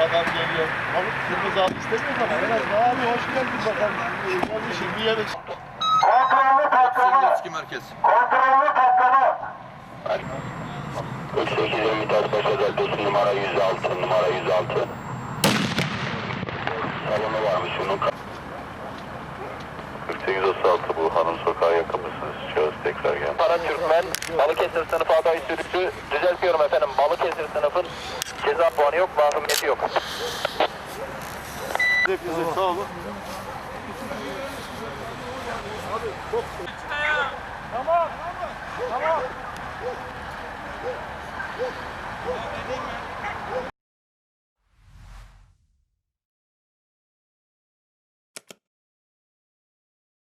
Adam geliyor. Abi kırmızı abi istemiyor ama biraz daha abi hoş geldin bakalım. Gelmişim bir yere. Kontrollü patlama. Eski merkez. Kontrollü patlama. Öksüz Ümit Arbaş Özeltesi numara 106 numara 106. Salonu varmış bunun. 4836 bu hanım sokağa yakın mısınız? Şahıs tekrar geldi. Para Türkmen, Balıkesir sınıfı aday sürücü. Düzeltiyorum efendim, Balıkesir sınıfın ceza puanı yok, mahkumiyeti yok. Hepinize sağ olun. Tamam. Tamam.